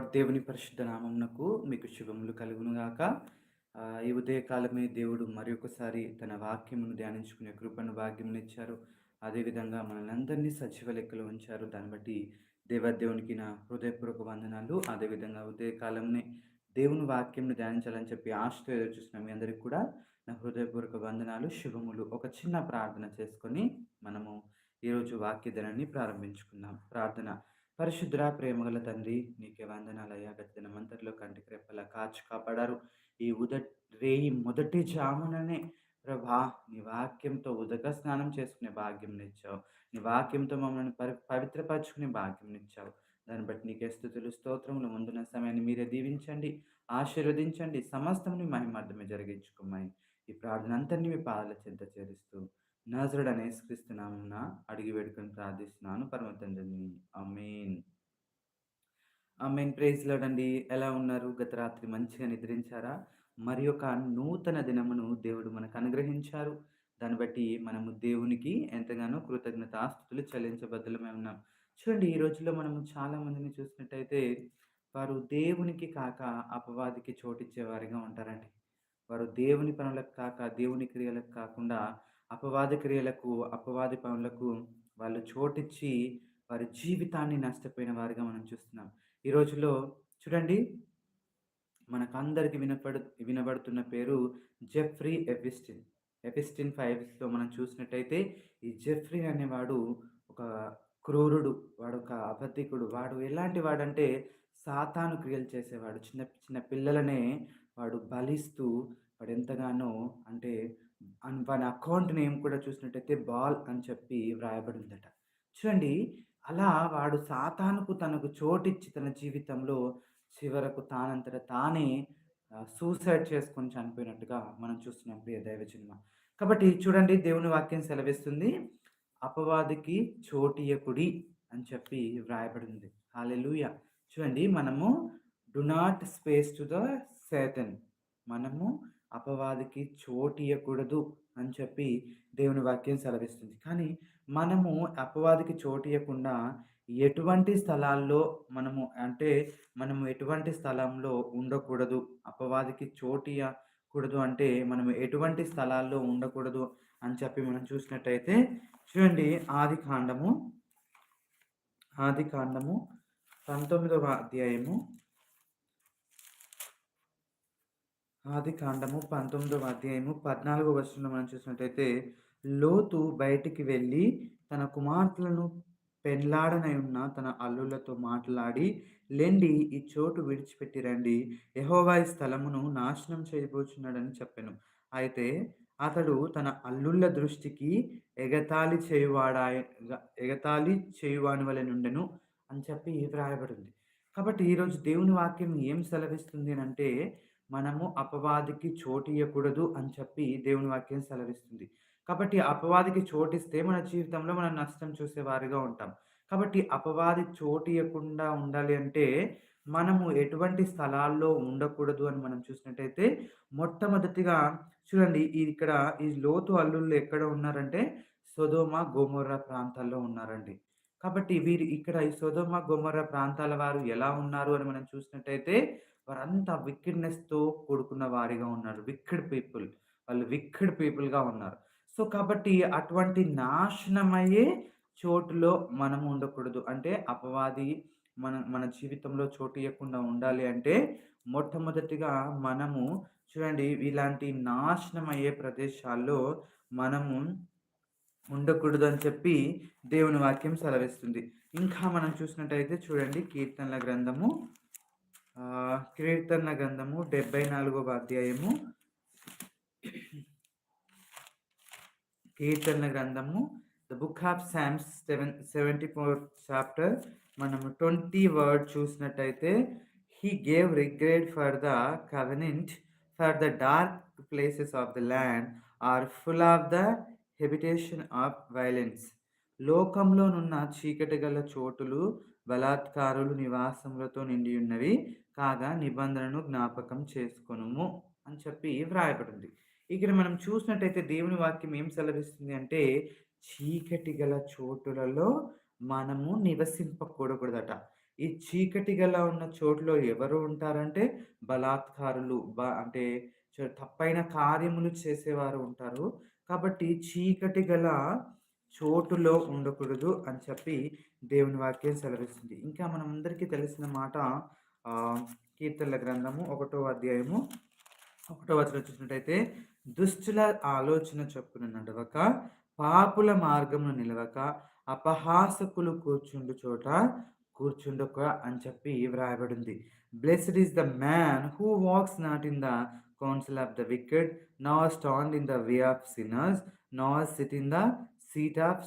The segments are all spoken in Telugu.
లార్డ్ దేవుని పరిశుద్ధ నామమునకు మీకు శుభములు కలుగునుగాక ఈ ఉదయకాలమే దేవుడు మరి ఒకసారి తన వాక్యమును ధ్యానించుకునే కృపను భాగ్యమునిచ్చారు అదేవిధంగా మనల్ని అందరినీ సజీవ లెక్కలో ఉంచారు. దాన్ని బట్టి దేవదేవునికి నా హృదయపూర్వక వందనాలు. అదేవిధంగా ఉదయకాలంనే దేవుని వాక్యంను ధ్యానించాలని చెప్పి ఆశతో ఎదురు చూసిన మీ అందరికీ కూడా నా హృదయపూర్వక వందనాలు శుభములు. ఒక చిన్న ప్రార్థన చేసుకొని మనము ఈరోజు వాక్యధనాన్ని ప్రారంభించుకుందాం. ప్రార్థన. పరిశుద్ర ప్రేమగల తండ్రి నీకే వందనాలయ్యా. గత దినమంతట్లో కంటికి రెప్పలా కాచి కాపాడారు. ఈ ఉద రేయి మొదటి జాముననే ప్రభా నీ వాక్యంతో ఉదక స్నానం చేసుకునే భాగ్యం ఇచ్చావు నీ వాక్యంతో మమ్మల్ని పరి పవిత్రపరచుకునే భాగ్యం ఇచ్చావు దాన్ని బట్టి నీకే స్థుతులు స్తోత్రములు. ముందున్న సమయాన్ని మీరే దీవించండి ఆశీర్వదించండి. సమస్తముని మహిమార్థమే జరిగించుకోమని ఈ ప్రార్థన అంతర్ని మీ పాదాల చింత చేరుస్తూ నజరుడు అనే క్రీస్తునామున అడిగి వేడుకొని ప్రార్థిస్తున్నాను. పరమ తండ్రిని అమేన్ అమేన్ ప్రేజ్ లోడండి ఎలా ఉన్నారు? గత రాత్రి మంచిగా నిద్రించారా? మరి ఒక నూతన దినమును దేవుడు మనకు అనుగ్రహించారు. దాన్ని బట్టి మనము దేవునికి ఎంతగానో కృతజ్ఞత ఆస్తులు చెల్లించబద్దులమే ఉన్నాం. చూడండి ఈ రోజుల్లో మనము చాలా మందిని చూసినట్టయితే వారు దేవునికి కాక అపవాదికి చోటిచ్చేవారిగా ఉంటారండి. వారు దేవుని పనులకు కాక దేవుని క్రియలకు కాకుండా అపవాద క్రియలకు అపవాది పనులకు వాళ్ళు చోటిచ్చి వారి జీవితాన్ని నష్టపోయిన వారిగా మనం చూస్తున్నాం. ఈ రోజుల్లో చూడండి మనకందరికి వినపడు వినబడుతున్న పేరు జెఫ్రీ ఎపిస్టిన్ ఎపిస్టిన్ ఫైవ్స్లో మనం చూసినట్టయితే ఈ జెఫ్రీ అనేవాడు ఒక క్రూరుడు వాడు ఒక అబద్ధికుడు. వాడు ఎలాంటి వాడంటే సాతాను క్రియలు చేసేవాడు. చిన్న చిన్న పిల్లలనే వాడు బలిస్తూ వాడు ఎంతగానో అంటే అండ్ వాని అకౌంట్ నేమ్ కూడా చూసినట్టయితే బాల్ అని చెప్పి వ్రాయబడి ఉందట చూడండి అలా వాడు సాతానుకు తనకు చోటిచ్చి తన జీవితంలో చివరకు తానంతట తానే సూసైడ్ చేసుకొని చనిపోయినట్టుగా మనం చూస్తున్నాం ప్రియ దైవ సినిమా కాబట్టి చూడండి దేవుని వాక్యం సెలవిస్తుంది అపవాదికి చోటియకుడి అని చెప్పి వ్రాయబడింది. హాలెలూయ చూడండి మనము do not space to the Satan మనము అపవాదికి ఇవ్వకూడదు అని చెప్పి దేవుని వాక్యం సెలవిస్తుంది. కానీ మనము అపవాదికి ఇవ్వకుండా ఎటువంటి స్థలాల్లో మనము అంటే మనము ఎటువంటి స్థలంలో ఉండకూడదు అపవాదికి ఇవ్వకూడదు అంటే మనము ఎటువంటి స్థలాల్లో ఉండకూడదు అని చెప్పి మనం చూసినట్టయితే చూడండి ఆది కాండము ఆది కాండము పంతొమ్మిదవ అధ్యాయము ఆది కాండము పంతొమ్మిదవ అధ్యాయము పద్నాలుగో వర్షంలో మనం చూసినట్టయితే లోతు బయటికి వెళ్ళి తన కుమార్తెలను పెండ్లాడనై ఉన్న తన అల్లులతో మాట్లాడి లెండి ఈ చోటు విడిచిపెట్టి రండి. యెహోవా ఈ స్థలమును నాశనం చేయబోచున్నాడని చెప్పాను. అయితే అతడు తన అల్లుళ్ళ దృష్టికి ఎగతాళి చేయువాడా ఎగతాళి చేయువాని వలె నుండెను అని చెప్పి వ్రాయబడింది కాబట్టి ఈరోజు దేవుని వాక్యం ఏం సెలవిస్తుంది అని అంటే మనము అపవాదికి చోటు ఇవ్వకూడదు అని చెప్పి దేవుని వాక్యం సెలవిస్తుంది. కాబట్టి అపవాదికి చోటిస్తే మన జీవితంలో మనం నష్టం చూసే వారిగా ఉంటాం. కాబట్టి అపవాది చోటియకుండా ఉండాలి అంటే మనము ఎటువంటి స్థలాల్లో ఉండకూడదు అని మనం చూసినట్టయితే మొట్టమొదటిగా చూడండి ఇక్కడ ఈ లోతు అల్లుళ్ళు ఎక్కడ ఉన్నారంటే సొదోమ గోమొర్రా ప్రాంతాల్లో ఉన్నారండి. కాబట్టి వీరు ఇక్కడ ఈ సొదోమ గోమొర్ర ప్రాంతాల వారు ఎలా ఉన్నారు అని మనం చూసినట్టయితే వారంతా విక్కిడ్నెస్తో కూడుకున్న వారిగా ఉన్నారు. విక్కిడ్ పీపుల్ వాళ్ళు విక్కిడ్ పీపుల్గా ఉన్నారు. సో కాబట్టి అటువంటి నాశనమయ్యే చోటులో మనం ఉండకూడదు. అంటే అపవాది మన మన జీవితంలో చోటు ఇవ్వకుండా ఉండాలి అంటే మొట్టమొదటిగా మనము చూడండి ఇలాంటి నాశనం అయ్యే ప్రదేశాల్లో మనము ఉండకూడదు అని చెప్పి దేవుని వాక్యం సెలవిస్తుంది. ఇంకా మనం చూసినట్టయితే చూడండి కీర్తనల గ్రంథము కీర్తన గ్రంథము డెబ్బై నాలుగవ అధ్యాయము. కీర్తన గ్రంథము the book of psalms seven seventy four chapter మనము ట్వంటీ వర్డ్ చూసినట్టయితే he gave regret for the covenant for the dark places of the land are full of the habitation of violence లోకంలోనున్న చీకటి గల చోటులు బలాత్కారులు నివాసములతో నిండి ఉన్నవి. కాగా నిబంధనను జ్ఞాపకం చేసుకొనుము అని చెప్పి వ్రాయబడింది ఇక్కడ మనం చూసినట్టయితే దేవుని వాక్యం ఏం సెలవిస్తుంది అంటే చీకటి గల చోటులలో మనము నివసింపకూడకూడదట ఈ చీకటి గల ఉన్న చోటులో ఎవరు ఉంటారంటే బలాత్కారులు బ అంటే చ తప్పైన కార్యములు చేసేవారు ఉంటారు. కాబట్టి చీకటి గల చోటులో ఉండకూడదు అని చెప్పి దేవుని వాక్యం సెలవిస్తుంది. ఇంకా మనం అందరికీ తెలిసిన మాట కీర్తనల గ్రంథము ఒకటో అధ్యాయము ఒకటో వచనం చూసినట్టయితే దుష్టుల ఆలోచన చొప్పున నడవక పాపుల మార్గమును నిలవక అపహాసకులు కూర్చుండు చోట కూర్చుండక అని చెప్పి వ్రాయబడింది. Blessed is the man who walks not in the council of the wicked nor stand in the way of sinners nor sit in the seat of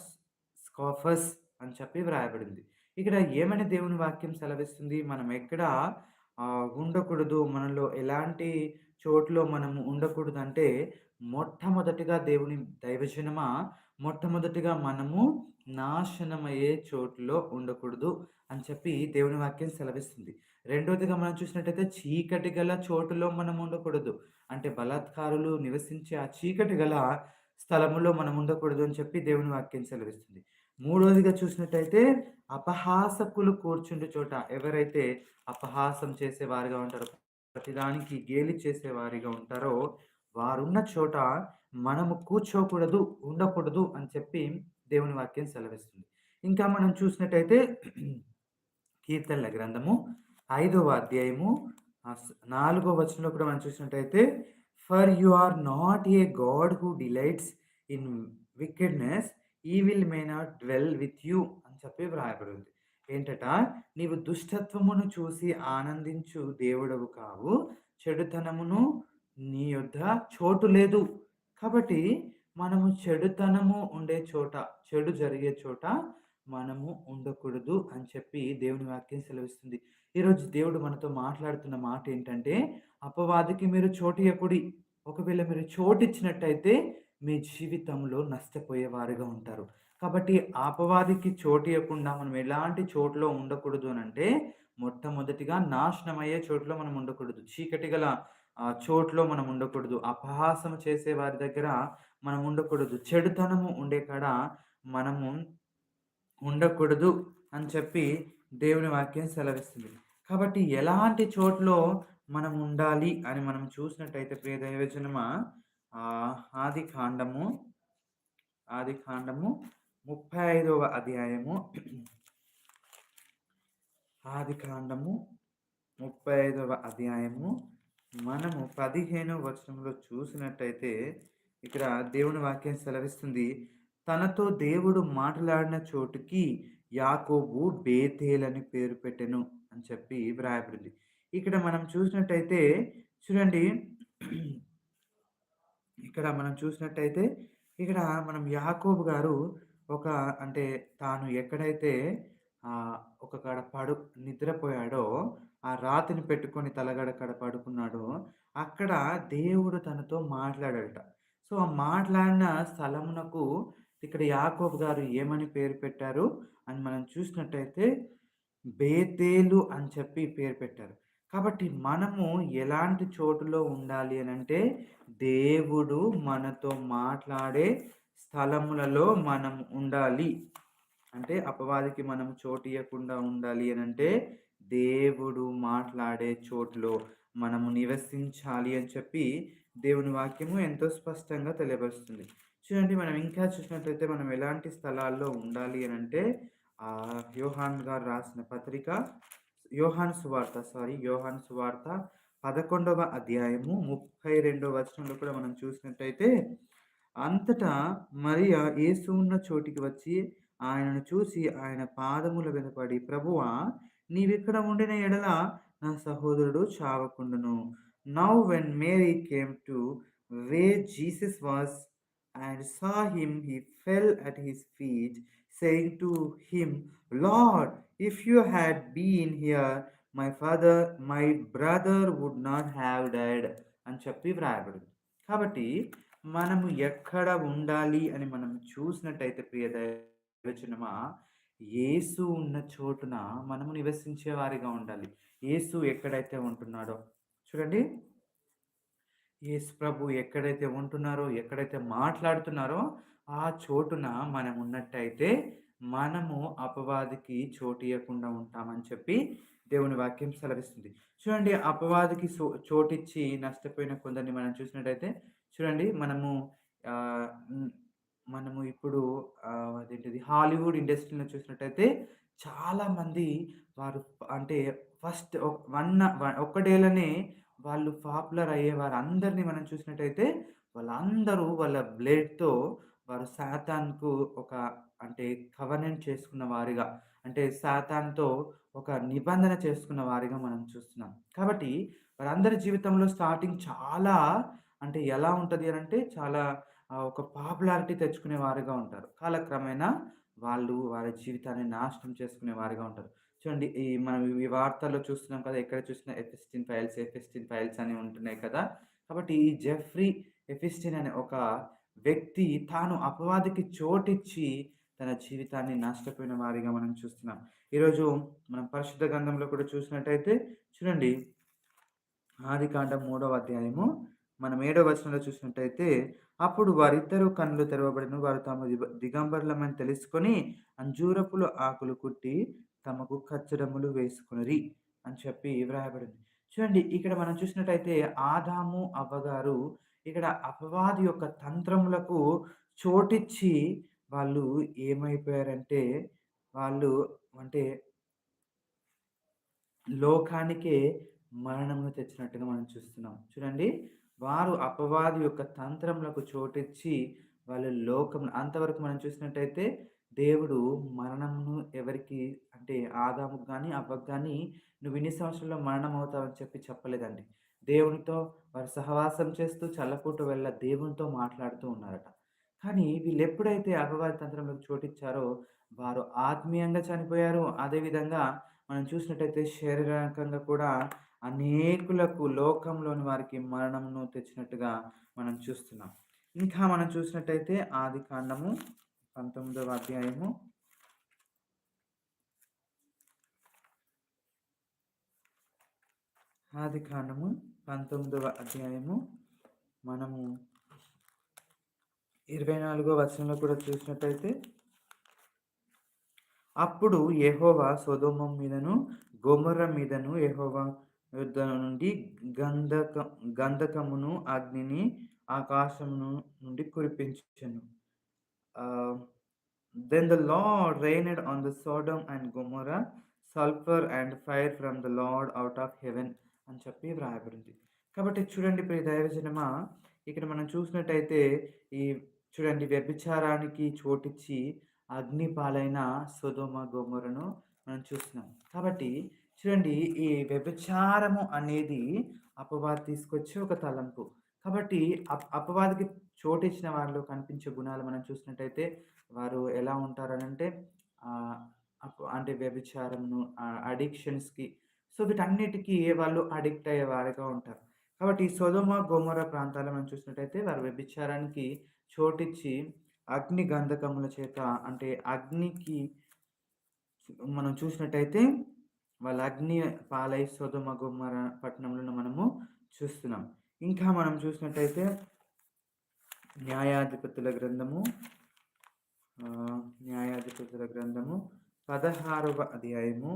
scoffers అని చెప్పి వ్రాయబడింది. ఇక్కడ ఏమని దేవుని వాక్యం సెలవిస్తుంది? మనం ఎక్కడ ఆ, ఉండకూడదు? మనలో ఎలాంటి చోట్లో మనము ఉండకూడదు అంటే మొట్టమొదటిగా దేవుని దైవజనమా? మొట్టమొదటిగా మనము నాశనమయ్యే చోటులో ఉండకూడదు అని చెప్పి దేవుని వాక్యం సెలవిస్తుంది. రెండవదిగా మనం చూసినట్టయితే చీకటి గల చోటులో మనం ఉండకూడదు. అంటే బలాత్కారులు నివసించే ఆ చీకటి గల స్థలములో మనం ఉండకూడదు అని చెప్పి దేవుని వాక్యం సెలవిస్తుంది. మూడోదిగా చూసినట్టయితే అపహాసకులు కూర్చుండే చోట ఎవరైతే అపహాసం చేసేవారిగా ఉంటారో ప్రతిదానికి గేలి చేసేవారిగా ఉంటారో వారున్న చోట మనము కూర్చోకూడదు ఉండకూడదు అని చెప్పి దేవుని వాక్యం సెలవిస్తుంది. ఇంకా మనం చూసినట్టయితే కీర్తనల గ్రంథము ఐదవ అధ్యాయము నాలుగో వచనంలో కూడా మనం చూసినట్టయితే for you are not a god who delights in wickedness evil may not dwell with you అని చెప్పి వ్రాయబడి ఉంది ఏంటట? నీవు దుష్టత్వమును చూసి ఆనందించు దేవుడవు కావు. చెడుతనమును నీ యొద్ద చోటు లేదు. కాబట్టి మనము చెడుతనము ఉండే చోట చెడు జరిగే చోట మనము ఉండకూడదు అని చెప్పి దేవుని వాక్యం సెలవిస్తుంది. ఈరోజు దేవుడు మనతో మాట్లాడుతున్న మాట ఏంటంటే అపవాదికి మీరు చోటు ఇవ్వకుడి ఒకవేళ మీరు చోటు ఇచ్చినట్టయితే మీ జీవితంలో నష్టపోయేవారుగా ఉంటారు. కాబట్టి అపవాదికి చోటు ఇవ్వకుండా మనం ఎలాంటి చోట్లో ఉండకూడదు అని అంటే మొట్టమొదటిగా నాశనమయ్యే చోట్లో మనం ఉండకూడదు. చీకటి గల ఆ, చోట్లో మనం ఉండకూడదు. అపహాసం చేసే వారి దగ్గర మనం ఉండకూడదు. చెడుతనము ఉండే కాడ మనము ఉండకూడదు అని చెప్పి దేవుని వాక్యం సెలవిస్తుంది. కాబట్టి ఎలాంటి చోట్లో మనం ఉండాలి అని మనం చూసినట్టయితే ప్రియ దైవజనమా ఆది కాండము ఆది కాండము ముప్పై ఐదవ అధ్యాయము. ఆది కాండము ముప్పై ఐదవ అధ్యాయము. మనము పదిహేనవ వచనంలో చూసినట్టయితే ఇక్కడ దేవుని వాక్యం సెలవిస్తుంది. తనతో దేవుడు మాట్లాడిన చోటుకి యాకోబు బేతేల్ అని పేరు పెట్టెను అని చెప్పి వ్రాయబడింది ఇక్కడ మనం చూసినట్టయితే చూడండి ఇక్కడ మనం చూసినట్టయితే ఇక్కడ మనం యాకోబు గారు ఒక అంటే తాను ఎక్కడైతే ఆ, ఒక కాడ పడు నిద్రపోయాడో ఆ రాతిని పెట్టుకొని తలగడ కాడ పడుకున్నాడో అక్కడ దేవుడు తనతో మాట్లాడాడట. సో ఆ మాట్లాడిన స్థలమునకు ఇక్కడ యాకోబు గారు ఏమని పేరు పెట్టారు? అని మనం చూసినట్టయితే బేతేలు అని చెప్పి పేరు పెట్టారు. కాబట్టి మనము ఎలాంటి చోటులో ఉండాలి అని అంటే దేవుడు మనతో మాట్లాడే స్థలములలో మనం ఉండాలి. అంటే అపవాదికి మనం చోటు ఇవ్వకుండా ఉండాలి అని అంటే దేవుడు మాట్లాడే చోటులో మనము నివసించాలి అని చెప్పి దేవుని వాక్యము ఎంతో స్పష్టంగా తెలియపరుస్తుంది. చూడండి మనం ఇంకా చూసినట్లయితే మనం ఎలాంటి స్థలాల్లో ఉండాలి అని అంటే యోహాన్ గారు రాసిన పత్రిక యోహాను సువార్త సారీ యోహాన్ సువార్త పదకొండవ అధ్యాయము ముప్పై రెండవ వచనంలో కూడా మనం చూసినట్టయితే అంతటా మరియా యేసు ఉన్న చోటికి వచ్చి ఆయనను చూసి ఆయన పాదముల వెనపడి ప్రభువా నీవిక్కడ ఉండిన ఎడల నా సహోదరుడు చావకుండును. Now when Mary came to where Jesus was and saw him he fell at his feet saying to him, Lord, if you had been here, my father my brother would not have died అని చెప్పి వ్రాయబడింది. కాబట్టి మనము ఎక్కడ ఉండాలి అని మనం చూసినట్టయితే ప్రియ దైవచనమా యేసు ఉన్న చోటున మనము నివసించేవారిగా ఉండాలి. యేసు ఎక్కడైతే ఉంటున్నాడో? చూడండి. యేసు ప్రభు ఎక్కడైతే ఉంటున్నారో ఎక్కడైతే మాట్లాడుతున్నారో ఆ చోటున మనం ఉన్నట్టయితే మనము అపవాదికి చోటు ఇవ్వకుండా ఉంటామని చెప్పి దేవుని వాక్యం సెలవిస్తుంది. చూడండి అపవాదికి సో చోటిచ్చి నష్టపోయిన కొందరిని మనం చూసినట్టయితే చూడండి మనము మనము ఇప్పుడు అదేంటిది హాలీవుడ్ ఇండస్ట్రీలో చూసినట్టయితే చాలామంది వారు అంటే ఫస్ట్ వన్ వ ఒక్క డేలోనే వాళ్ళు పాపులర్ అయ్యే వారందరిని మనం చూసినట్టయితే వాళ్ళందరూ వాళ్ళ బ్లేడ్‌తో వారు సాతాన్‌కు ఒక అంటే కవర్నెంట్ చేసుకున్న వారిగా అంటే సాతాన్‌తో ఒక నిబంధన చేసుకున్న వారిగా మనం చూస్తున్నాం. కాబట్టి వారందరి జీవితంలో స్టార్టింగ్ చాలా అంటే ఎలా ఉంటుంది అని అంటే చాలా ఒక పాపులారిటీ తెచ్చుకునే వారుగా ఉంటారు. కాలక్రమేణా వాళ్ళు వారి జీవితాన్ని నాశనం చేసుకునే వారిగా ఉంటారు. చూడండి ఈ మనం ఈ వార్తల్లో చూస్తున్నాం కదా! ఎక్కడ చూసినా ఎఫెస్టిన్ ఫైల్స్, ఎఫెస్టిన్ ఫైల్స్ అని ఉంటున్నాయి కదా! కాబట్టి ఈ జెఫ్రీ ఎఫెస్టిన్ అనే ఒక వ్యక్తి తాను అపవాదికి చోటిచ్చి తన జీవితాన్ని నష్టపోయిన వారిగా మనం చూస్తున్నాం. ఈరోజు మనం పరిశుద్ధ గ్రంథంలో కూడా చూసినట్టయితే చూడండి ఆదికాండం మూడవ అధ్యాయము మనం ఏడవ వచనంలో చూసినట్టయితే అప్పుడు వారిద్దరూ కన్నులు తెరవబడిన వారు తాము దిగంబరులమని తెలుసుకొని అంజూరపుల ఆకులు కుట్టి తమకు కచ్చడములు వేసుకొనిరి అని చెప్పి వ్రాయబడింది. చూడండి ఇక్కడ మనం చూసినట్టయితే ఆదాము, అవ్వగారు ఇక్కడ అపవాది యొక్క తంత్రములకు చోటిచ్చి వాళ్ళు ఏమైపోయారంటే వాళ్ళు అంటే లోకానికే మరణమును తెచ్చినట్టుగా మనం చూస్తున్నాం. చూడండి వారు అపవాది యొక్క తంత్రములకు చోటిచ్చి వాళ్ళు లోకం అంతవరకు మనం చూసినట్టయితే దేవుడు మరణమును ఎవరికి అంటే ఆదాముకు కానీ అవ్వకు కానీ నువ్వు ఇన్ని సంవత్సరాల్లో మరణం అవుతావని చెప్పి చెప్పలేదండి. దేవునితో వారు సహవాసం చేస్తూ చల్లపూట వెళ్ళ దేవునితో మాట్లాడుతూ ఉన్నారట. కానీ వీళ్ళు ఎప్పుడైతే అపవాది తంత్రంలోకి చోటిచ్చారో వారు ఆత్మీయంగా చనిపోయారు. అదేవిధంగా మనం చూసినట్టయితే శారీరకంగా కూడా అనేకులకు లోకంలోని వారికి మరణమును తెచ్చినట్టుగా మనం చూస్తున్నాం. ఇంకా మనం చూసినట్టయితే ఆదికాండము 19వ అధ్యాయము. ఆదికాండము 19వ అధ్యాయము. మనము 24వ వచనంలో కూడా చూసినట్టయితే అప్పుడు యెహోవా సోదోమం మీదను, గోమర మీదను యెహోవా యుద్ధ నుండి గంధక గంధకమును, అగ్నిని ఆకాశమును నుండి కురిపించను ఆహ్, then the Lord rained on the Sodom and Gomorrah sulfur and fire from the Lord out of heaven అని చెప్పి వ్రాయబడింది. కాబట్టి చూడండి ప్రియ దైవజనమా ఇక్కడ మనం చూసినట్టయితే ఈ చూడండి వ్యభిచారానికి చోటిచ్చి అగ్ని పాలైన సొదొమ, మనం చూస్తున్నాం. కాబట్టి చూడండి ఈ వ్యభిచారము అనేది అపవాది తీసుకొచ్చే ఒక తలంపు. కాబట్టి అప్ అపవాదికి చోటిచ్చిన వారిలో కనిపించే గుణాలు మనం చూసినట్టయితే వారు ఎలా ఉంటారనంటే అంటే వ్యభిచారమును, అడిక్షన్స్‌కి సో వీటన్నిటికీ వాళ్ళు అడిక్ట్ అయ్యేవారుగా ఉంటారు. కాబట్టి సొదొమ, గోమర ప్రాంతాలు మనం చూసినట్టయితే వారు వ్యభిచారానికి చోటిచ్చి అగ్ని గంధకముల చేత అంటే అగ్నికి మనం చూసినట్టయితే వాళ్ళు అగ్ని పాలై సొదొమ, గుమ్మర పట్టణంలో మనము చూస్తున్నాం. ఇంకా మనం చూసినట్టయితే న్యాయాధిపతుల గ్రంథము న్యాయాధిపతుల గ్రంథము 16వ అధ్యాయము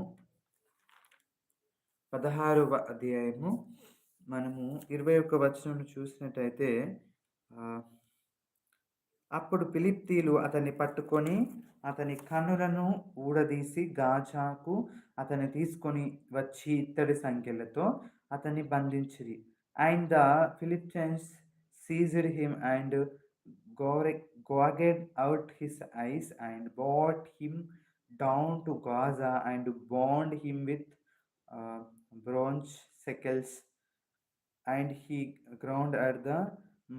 16వ అధ్యాయము మనము 21 వచనం చూసినట్టయితే అప్పుడు పిలిప్తీలు అతన్ని పట్టుకొని అతని కన్నులను ఊడదీసి గాజాకు అతన్ని తీసుకొని వచ్చి ఇత్తడి సంఖ్యలతో అతన్ని బంధించిరి. And the Philistines seized him and gore gouged out his eyes and brought him down to Gaza and bound him with ah, bronze shekels and he ground at the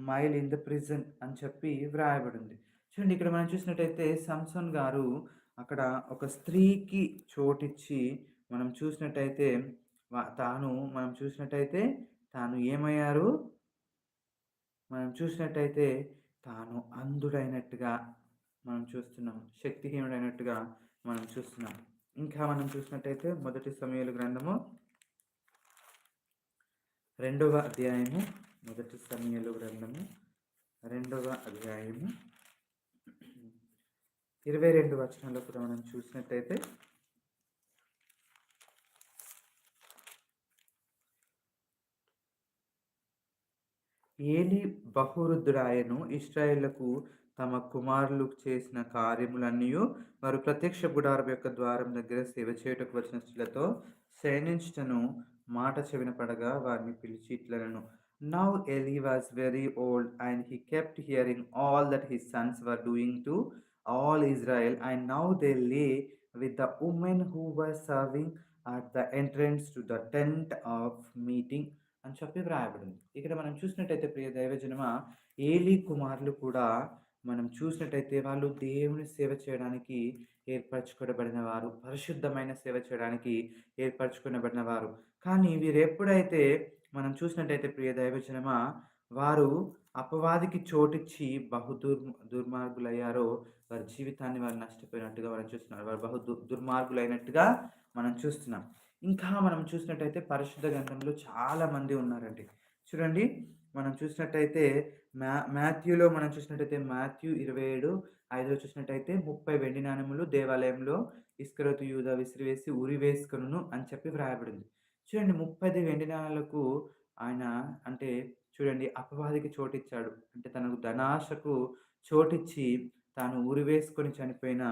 mill in the prison అని చెప్పి వ్రాయబడింది. చూడండి ఇక్కడ మనం చూసినట్టయితే సంసన్ గారు అక్కడ ఒక స్త్రీకి చోటిచ్చి మనం చూసినట్టయితే తాను మనం చూసినట్టయితే తాను ఏమయ్యారు? మనం చూసినట్టయితే తాను అంధుడైనట్టుగా మనం చూస్తున్నాం. శక్తిహీనుడైనట్టుగా మనం చూస్తున్నాం. ఇంకా మనం చూసినట్టయితే మొదటి సమయాలు గ్రంథము రెండవ అధ్యాయము మొదటి సమయాలు గ్రంథము రెండవ అధ్యాయము ఇరవై రెండు వచనంలో కూడా మనం చూసినట్టయితే ఏలి బహురుద్రాయను ఇస్రాయేళ్ళకు తమ కుమారులు చేసిన కార్యములన్నీ వారు ప్రత్యక్ష గుడారం యొక్క ద్వారం దగ్గర సేవ చేయుటకు వచ్చిన స్త్రీలతో శయనించుటను మాట చెవిన పడగా వారిని పిలిచి ఇట్లనను now Eli was very old and he kept hearing all that his sons were doing to all Israel and now they lay with the women who were serving at the entrance to the tent of meeting అని చెప్పి వ్రాయబడింది. ఇక్కడ మనం చూసినట్టయితే ప్రియ దైవజనమ ఏలి కుమారులు కూడా మనం చూసినట్టయితే వాళ్ళు దేవుని సేవ చేయడానికి ఏర్పరచుకోబడిన వారు పరిశుద్ధమైన సేవ చేయడానికి ఏర్పరచుకునబడిన వారు కానీ వీరు ఎప్పుడైతే మనం చూసినట్టయితే ప్రియ దైవజనమ వారు అపవాదికి చోటిచ్చి బహు దుర్ దుర్మార్గులయ్యారో వారి జీవితాన్ని వారు నష్టపోయినట్టుగా మనం చూస్తున్నారు వారు బహు దు దుర్మార్గులైనట్టుగా మనం చూస్తున్నాం. ఇంకా మనం చూసినట్టయితే పరిశుద్ధ గ్రంథంలో చాలామంది ఉన్నారండి. చూడండి మనం చూసినట్టయితే మ్యా మాథ్యూలో మనం చూసినట్టయితే మాథ్యూ ఇరవై ఏడు ఐదులో చూసినట్టయితే ముప్పై వెండి నాణెములు దేవాలయంలో ఇస్కరతు యూద విసిరివేసి ఉరి వేసుకును అని చెప్పి వ్రాయబడింది. చూడండి ముప్పై వెండి నాణాలకు ఆయన అంటే చూడండి అపవాదికి చోటిచ్చాడు. అంటే తనకు ధనాశకు చోటిచ్చి తాను ఉరి వేసుకొని చనిపోయిన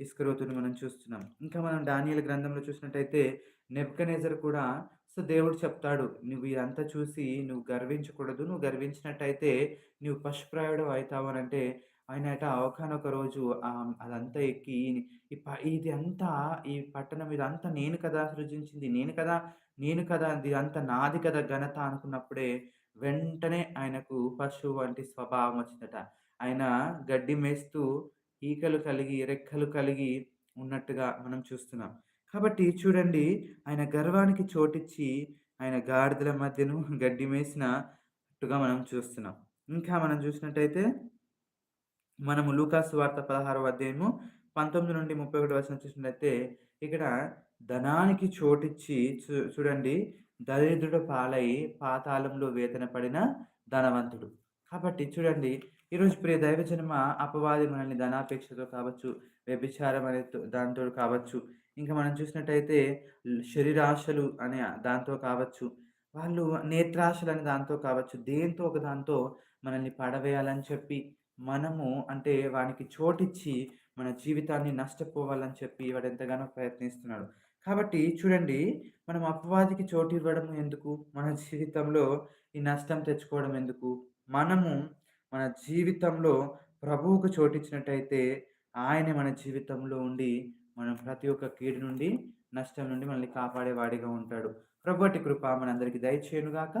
ఇస్కరోతుని మనం చూస్తున్నాం. ఇంకా మనం డానియల గ్రంథంలో చూసినట్టయితే నెబ్కనేజర్ కూడా సో దేవుడు చెప్తాడు నువ్వు ఇదంతా చూసి నువ్వు గర్వించకూడదు నువ్వు గర్వించినట్టయితే నువ్వు పశుప్రాయుడు అవుతావు అని అంటే ఆయన అట అవకానొక రోజు అదంతా ఎక్కి ఈ ప ఇది అంతా ఈ పట్టణం ఇదంతా నేను కదా సృజించింది నేను కదా నేను కదా ఇదంతా నాది కదా ఘనత అనుకున్నప్పుడే వెంటనే ఆయనకు పశువు వంటి స్వభావం వచ్చిందట. ఆయన గడ్డి మేస్తూ ఈకలు కలిగి రెక్కలు కలిగి ఉన్నట్టుగా మనం చూస్తున్నాం. కాబట్టి చూడండి ఆయన గర్వానికి చోటిచ్చి ఆయన గాడిదల మధ్యను గడ్డి మేసినట్టుగా మనం చూస్తున్నాం. ఇంకా మనం చూసినట్టయితే మనము లూకాసు వార్త పదహారవ అధ్యాయము పంతొమ్మిది నుండి ముప్పై ఒకటి వర్షం చూసినట్టయితే ఇక్కడ ధనానికి చోటిచ్చి చూ చూడండి దరిద్రుడు పాలై పాతాళంలో వేతన పడిన ధనవంతుడు. కాబట్టి చూడండి ఈరోజు ప్రియ దైవజనమ అపవాది మనల్ని ధనాపేక్షతో కావచ్చు వ్యభిచారం అనే దాంతో కావచ్చు ఇంకా మనం చూసినట్టయితే శరీరాశలు అనే దాంతో కావచ్చు వాళ్ళు నేత్రాశలు అనే దాంతో కావచ్చు దేంతో ఒక దాంతో మనల్ని పడవేయాలని చెప్పి మనము అంటే వానికి చోటిచ్చి మన జీవితాన్ని నష్టపోవాలని చెప్పి వాడు ఎంతగానో ప్రయత్నిస్తున్నాడు. కాబట్టి చూడండి మనం అపవాదికి చోటు ఇవ్వడం ఎందుకు? మన జీవితంలో ఈ నష్టం తెచ్చుకోవడం ఎందుకు? మనము మన జీవితంలో ప్రభువుకు చోటిచ్చినట్టయితే ఆయన మన జీవితంలో ఉండి మనం ప్రతి ఒక్క కీడు నుండి నష్టం నుండి మనల్ని కాపాడేవాడిగా ఉంటాడు. ప్రభుటి కృప మనందరికీ దయచేయునుగాక.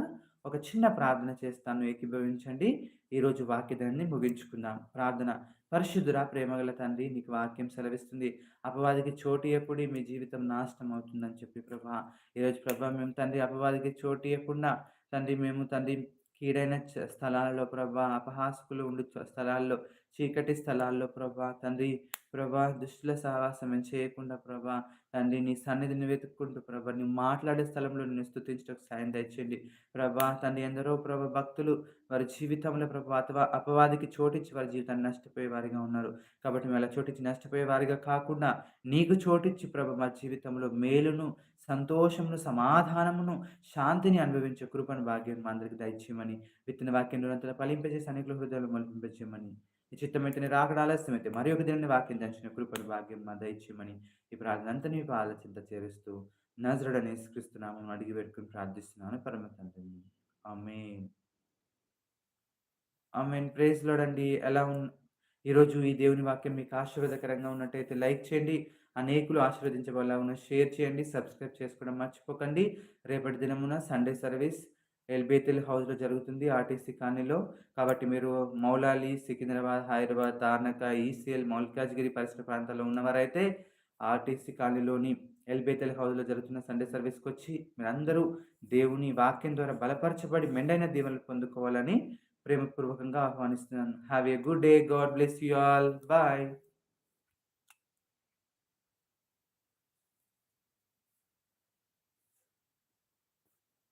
ఒక చిన్న ప్రార్థన చేస్తాను ఏకీభవించండి. ఈరోజు వాక్యదాన్ని ముగించుకుందాం. ప్రార్థన. పరిశుద్ధుర ప్రేమగల తండ్రి నీకు వాక్యం సెలవిస్తుంది. అపవాదికి చోటు ఎప్పుడు మీ జీవితం నాశనం అవుతుందని చెప్పి ప్రభా. ఈరోజు ప్రభా మేము తండ్రి అపవాదికి చోటు ఇవ్వకుండా తండ్రి మేము తండ్రి కీడైన స్థలాల్లో ప్రభా అపహాసకులు ఉండు స్థలాల్లో చీకటి స్థలాల్లో ప్రభా తండ్రి ప్రభా దుష్టుల సహవాసం చేయకుండా ప్రభా తండ్రి నీ సన్నిధిని వెతుక్కుంటూ ప్రభా నువ్వు మాట్లాడే స్థలంలో నిన్ను స్థుతించడానికి సాయం తెచ్చండి ప్రభా తండ్రి ఎందరో ప్రభా భక్తులు వారి జీవితంలో ప్రభా అథవా అపవాదికి చోటించి వారి జీవితాన్ని నష్టపోయే వారిగా ఉన్నారు. కాబట్టి మేము అలా చోటించి నష్టపోయే వారిగా కాకుండా నీకు చోటిచ్చి ప్రభ మా జీవితంలో మేలును సంతోషమును సమాధానమును శాంతిని అనుభవించే కృపను భాగ్యం మా అందరికి దయచేయమని విత్తన వాక్యం నిరంతరం ఫలింపజేసి అనేక హృదయాలు మలింపజేయమని ఈ చిత్తమైతే రాకడ ఆలస్యమైతే మరి ఒక దినాన్ని వాక్యం దంచిన కృపను భాగ్యం మా దయచేయమని ఈ ప్రార్థన అంతా నీ ఆలోచింత చేరుస్తూ నజరుడని స్కరిస్తున్నామని అడిగి పెట్టుకుని ప్రార్థిస్తున్నాను. పరమ తండ్రిని ఆమె ఆమె ప్రేజ్ లోడండి ఎలా ఉన్ ఈరోజు ఈ దేవుని వాక్యం మీకు ఆశీర్వాదకరంగా ఉన్నట్టయితే లైక్ చేయండి. అనేకులు ఆశీర్వదించబడాలను షేర్ చేయండి. సబ్స్క్రైబ్ చేసుకోవడం మర్చిపోకండి. రేపటి దినమున సండే సర్వీస్ ఎల్బేతిల్ హౌస్లో జరుగుతుంది ఆర్టీసీ కాలనీలో. కాబట్టి మీరు మౌలాలి సికింద్రాబాద్ హైదరాబాద్ తార్నక ఈసీఎల్ మౌలికాజ్గిరి పరిసర ప్రాంతాల్లో ఉన్నవారైతే ఆర్టీసీ కాలనీలోని ఎల్బేతల్ హౌస్లో జరుగుతున్న సండే సర్వీస్కి వచ్చి మీరందరూ దేవుని వాక్యం ద్వారా బలపరచబడి మెండైన దీవెనలు పొందుకోవాలని ప్రేమపూర్వకంగా ఆహ్వానిస్తున్నాను. Have a good day God bless you all bye